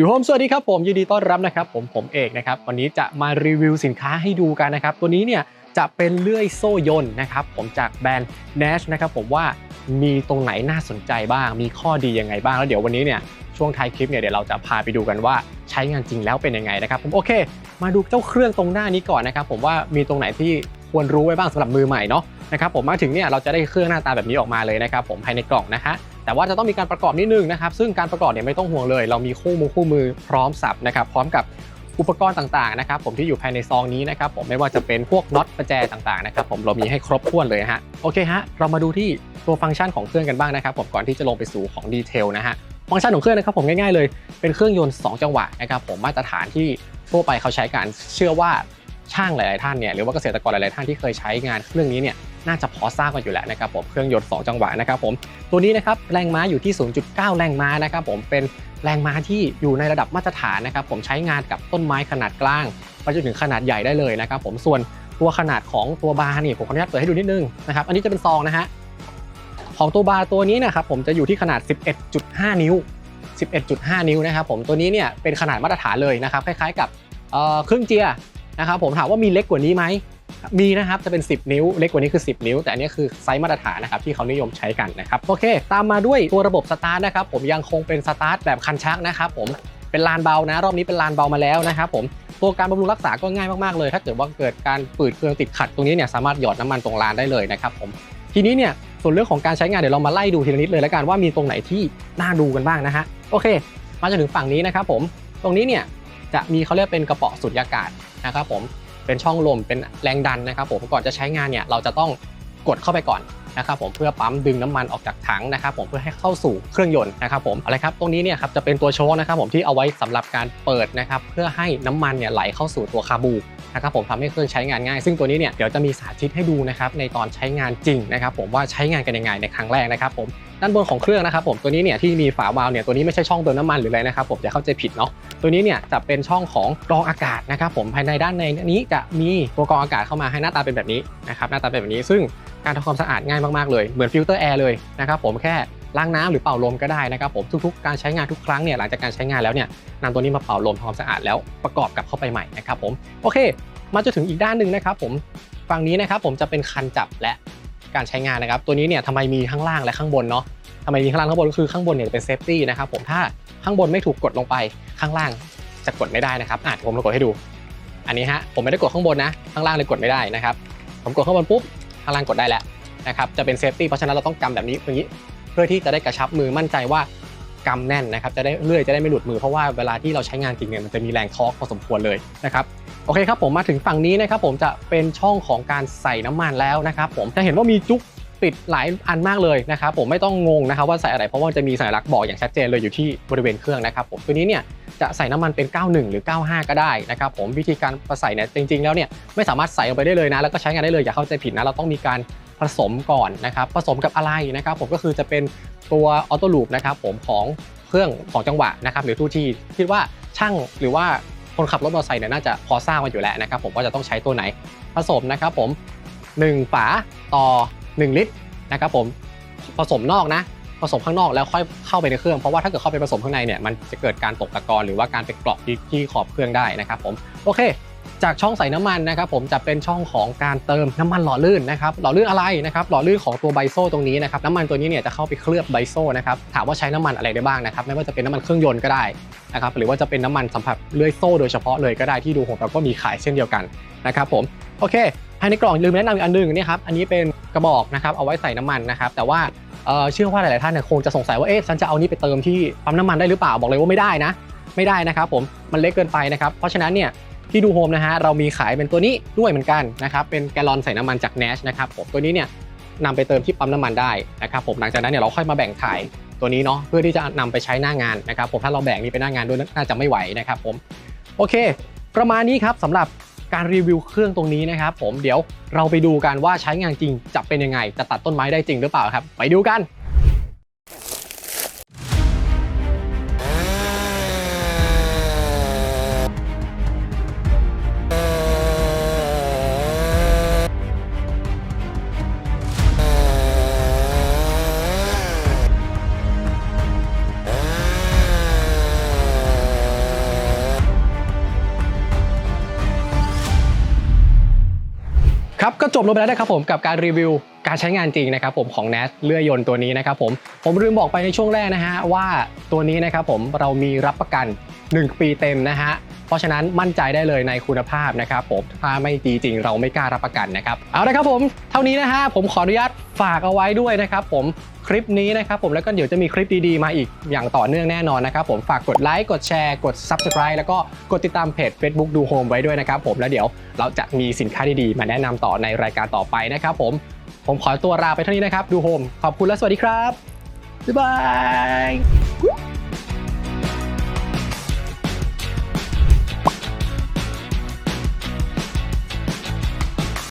ดูโฮมสวัสดีครับผมยินดีต้อนรับนะครับผมผมเอกนะครับวันนี้จะมารีวิวสินค้าให้ดูกันนะครับตัวนี้เนี่ยจะเป็นเลื่อยโซ่ยนต์นะครับผมจากแบรนด์ Nash นะครับผมว่ามีตรงไหนน่าสนใจบ้าง มีข้อดียังไงบ้าง แล้วเดี๋ยววันนี้เนี่ยช่วงท้ายคลิปเนี่ยเดี๋ยวเราจะพาไปดูกันว่าใช้งานจริงแล้วเป็นยังไงนะครับผมโอเค มาดูเจ้าเครื่องตรงหน้านี้ก่อนนะครับผมว่ามีตรงไหนที่ ควรรู้ไว้บ้างสำหรับมือใหม่เนาะนะครับผมมาถึงเนี่ยเราจะได้เครื่องหน้าตาแบบนี้ออกมาเลยนะครับผมภายในกล่องนะฮะแต่ว่าจะต้องมีการประกอบนิดนึงนะครับซึ่งการประกอบเนี่ยไม่ต้องห่วงเลย เรามีคู่มือคู่มือพร้อมสับนะครับพร้อมกับอุปกรณ์ต่างๆนะครับผมที่อยู่ภายในซองนี้นะครับผมไม่ว่าจะเป็นพวกน็อตประแจต่างๆนะครับผมเรามีให้ครบถ้วนเลยฮะโอเคฮะเรามาดูที่ตัวฟังก์ชันของเครื่องกันบ้างนะครับผมก่อนที่จะลงไปสู่ของดีเทลนะฮะฟังก์ชันของเครื่องนะครับผมง่ายๆเลยเป็นเครื่องยนต์ 2 จังหวะนะครับผมมาตรฐานที่ทั่วไปเขาใช้กันเชื่อว่า ช่างหลาย ๆ ท่านเนี่ยหรือว่าเกษตรกรหลาย ๆ ท่านที่เคยใช้งานเครื่องนี้เนี่ยน่าจะพอทราบกันอยู่แล้วนะครับผมเครื่องยนต์ 2 จังหวะนะครับผมตัวนี้นะครับแรงม้าอยู่ที่ 0.9 แรงม้านะครับผมเป็นแรงม้าที่อยู่ในระดับมาตรฐานนะครับผมใช้งานกับต้นไม้ขนาดกลางไปจนถึงขนาดใหญ่ได้เลยนะครับผมส่วนตัวขนาดของตัวบาร์นี่ผมขออนุญาตเปิดให้ดูนิดนึงนะครับอันนี้จะเป็นซองนะฮะของตัวบาร์ตัวนี้นะครับผมจะอยู่ที่ขนาด 11.5 นิ้ว 11.5 นิ้วนะครับผมตัวนี้เนี่ยเป็นขนาดมาตรฐานเลยนะครับคล้าย ๆ กับเครื่องเจีย นะครับผมถามว่ามีเล็กกว่านี้ไหมมีนะครับจะเป็น 10 นิ้วเล็กกว่านี้คือ 10 นิ้ว แต่อันนี้คือไซส์มาตรฐานนะครับที่เขานิยมใช้กันนะครับโอเค ตามมาด้วยตัวระบบสตาร์ทนะครับผมยังคงเป็นสตาร์ทแบบคันชักนะครับผมเป็นลานเบานะ รอบนี้เป็นลานเบามาแล้วนะครับผมตัวการบำรุงรักษาก็ง่ายมากๆเลย ถ้าเกิดว่าเกิดการปืดเครื่องติดขัดตรงนี้เนี่ยสามารถหยอดน้ำมันตรงลานได้เลยนะครับผมทีนี้เนี่ยส่วนเรื่องของการใช้งานเดี๋ยวเรามาไล่ดูทีละนิดเลยแล้วกันว่ามีตรงไหนที่น่าดูกันบ้างนะฮะโอเค มาจนถึงฝั่งนี้นะครับผมตรงนี้เนี่ยจะมีเขาเรียกเป็นกระป๋อสุญญากาศ นะครับผมเป็นช่องลมเป็นแรงดันนะครับผมก่อนจะใช้งานเนี่ยเราจะต้องกดเข้าไปก่อนนะครับผมเพื่อปั๊มดึงน้ำมันออกจากถังนะครับผมเพื่อให้เข้าสู่เครื่องยนต์นะครับผมอะไรครับตรงนี้เนี่ยครับจะเป็นตัวโชว์นะครับผมที่เอาไว้สำหรับการเปิดนะครับเพื่อให้น้ำมันเนี่ยไหลเข้าสู่ตัวคาบู นะครับผมทำให้เครื่องใช้งานง่าย ซึ่งตัวนี้เนี่ยเดี๋ยวจะมีสาธิตให้ดูนะครับในตอนใช้งานจริงนะครับผมว่าใช้งานกันยังไงในครั้งแรกนะครับผมด้านบนของเครื่องนะครับผมตัวนี้เนี่ยที่มีฝาวาล์วเนี่ยตัวนี้ไม่ใช่ช่องเติมน้ำมันหรืออะไรนะครับผมอย่าเข้าใจผิดเนาะตัวนี้เนี่ยจะเป็นช่องของกรองอากาศนะครับผมภายในด้านในนี้จะมีตัวกรองอากาศเข้ามาให้หน้าตาเป็นแบบนี้นะครับหน้าตาเป็นแบบนี้ซึ่งการทำความสะอาดง่ายมากๆเลยเหมือนฟิลเตอร์แอร์เลยนะครับผมแค่ ล้างน้ำหรือเป่าลมก็ได้นะครับผมทุกๆ การใช้งานทุกครั้งเนี่ยหลังจากการใช้งานแล้วเนี่ยนำตัวนี้มาเป่าลมทำความสะอาดแล้วประกอบกลับเข้าไปใหม่นะครับผมโอเค มาจนถึงอีกด้านหนึ่งนะครับผมฝั่งนี้นะครับผมจะเป็นคันจับและการใช้งานนะครับ ตัวนี้เนี่ยทำไมมีข้างล่างและข้างบนเนาะทำไมมีข้างล่างข้างบนก็คือข้างบนเนี่ยเป็นเซฟตี้นะครับผมถ้าข้างบนไม่ถูกกดลงไปข้างล่างจะกดไม่ได้นะครับอะผมลองกดให้ดู อันนี้ฮะผมไม่ได้กดข้างบนนะ ข้างล่างเลยกดไม่ได้นะครับ ผมกดข้างบนปุ๊บข้างล่างกดได้แล้วนะครับจะเป็นเซฟตี้เพราะฉะนั้นเราต้องกำแบบนี้อย่างนี้ พื่อที่จะได้กระชับมือมั่นใจว่ากำแน่นนะครับจะได้เลื่อยจะได้ไม่หลุดมือเพราะว่าเวลาที่เราใช้งานจริงเนี่ยมันจะมีแรงทอร์กพอสมควรเลยนะครับโอเคครับผมมาถึงฝั่งนี้นะครับผมจะเป็นช่องของการใส่น้ำมันแล้วนะครับผมจะเห็นว่ามีจุกติดหลายอันมากเลยนะครับผมไม่ต้องงงนะครับว่าใส่อะไรเพราะว่าจะมีสัญลักษณ์บอกอย่างชัดเจนเลยอยู่ที่บริเวณเครื่องนะครับผมตัวนี้เนี่ยจะใส่น้ำมันเป็น 91 หรือ 95 ก็ได้นะครับผมวิธีการใส่เนี่ยจริง ๆ แล้วเนี่ยไม่สามารถใส่ลงไปได้เลยนะ แล้วก็ใช้งานได้เลยอย่าเข้าใจผิดนะเราต้องมีการ ผสมก่อนนะครับผสมกับอะไรนะครับผมก็คือจะเป็นตัวออโต้ลูปนะครับผมของเครื่องของจังหวะนะครับหรือทูทีคิดว่าช่างหรือว่าคนขับรถมอเตอร์ไซค์เนี่ยน่าจะพอทราบกันอยู่แล้วนะครับผมว่าจะต้องใช้ตัวไหนผสมนะครับผม 1 ฝาต่อ 1 ลิตรนะครับผมผสมนอกนะผสมข้างนอกแล้วค่อยเข้าไปในเครื่องเพราะว่าถ้าเกิดเข้าไปผสมข้างในเนี่ยมันจะเกิดการตกตะกอนหรือว่าการไปเกาะที่ที่ขอบเครื่องได้นะครับผมโอเค จากช่องใส่น้ำมันนะครับผมจะเป็นช่องของการเติมน้ำมันหล่อลื่นนะครับหล่อลื่นอะไรนะครับหล่อลื่นของตัวไบโซตรงนี้นะครับน้ำมันตัวนี้เนี่ยจะเข้าไปเคลือบไบโซนะครับถามว่าใช้น้ำมันอะไรได้บ้างนะครับไม่ว่าจะเป็นน้ำมันเครื่องยนต์ก็ได้นะครับหรือว่าจะเป็นน้ำมันสัมผัสเลื่อยโซ่โดยเฉพาะเลยก็ได้ที่ดูของเราก็มีขายเช่นเดียวกันนะครับผมโอเคภายในกล่องลืมแนะนำอีกอันหนึงนี่ครับอันนี้เป็นกระบอกนะครับเอาไว้ใส่น้ำมันนะครับแต่ว่าเชื่อว่าหลาย ๆ ท่านเนี่ยคงจะสงสัยว่าเอ๊ะฉันจะเอานี่ไปเติมที่ปั๊มน้ำมันได้หรือเปล่าบอกเลยว่าไม่ได้นะ ไม่ได้นะครับผมมันเล็กเกินไปนะครับเพราะฉะนั้นเนี่ย ที่ดูโฮมนะฮะเรามีขายเป็นตัวนี้ด้วยเหมือนกันนะครับเป็นแกลลอนใส่น้ำมันจาก Nash นะครับผมตัวนี้เนี่ยนำไปเติมที่ปั๊มน้ำมันได้นะครับผมหลังจากนั้นเนี่ยเราค่อยมาแบ่งถ่ายตัวนี้เนาะเพื่อที่จะนำไปใช้หน้างานนะครับผมถ้าเราแบ่งนี้ไปหน้างานด้วยน่าจะไม่ไหวนะครับผมโอเค ประมาณนี้ครับสำหรับการรีวิวเครื่องตรงนี้นะครับผมเดี๋ยวเราไปดูกันว่าใช้งานจริงจะเป็นยังไง จะตัดต้นไม้ได้จริงหรือเปล่าครับ ไปดูกัน ครับก็จบลงไปแล้วนะครับผมกับการรีวิว การใช้งานจริงนะครับผมของ NAS เลื่อยยนต์ตัวนี้นะครับผมผมลืมบอกไปในช่วงแรกนะฮะว่าตัวนี้นะครับผมเรามีรับประกัน 1 ปีเต็มนะฮะเพราะฉะนั้นมั่นใจได้เลยในคุณภาพนะครับผมถ้าไม่ดีจริงเราไม่กล้ารับประกันนะครับเอาละครับผมเท่านี้นะฮะผมขออนุญาตฝากเอาไว้ด้วยนะครับผมคลิปนี้นะครับผมแล้วก็เดี๋ยวจะมีคลิปดีๆ มาอีกอย่างต่อเนื่องแน่นอนนะครับผมฝากกดไลค์กดแชร์กด Subscribe แล้วก็กดติดตามเพจ Facebook ดูโฮมไว้ด้วยนะครับผมแล้วเดี๋ยวเราจะมีสินค้าดีๆ มาแนะนำต่อในรายการต่อไปนะครับผม ผมขอตัวลาไปเท่านี้นะครับ ดูโฮม ขอบคุณและสวัสดีครับ บ๊ายบาย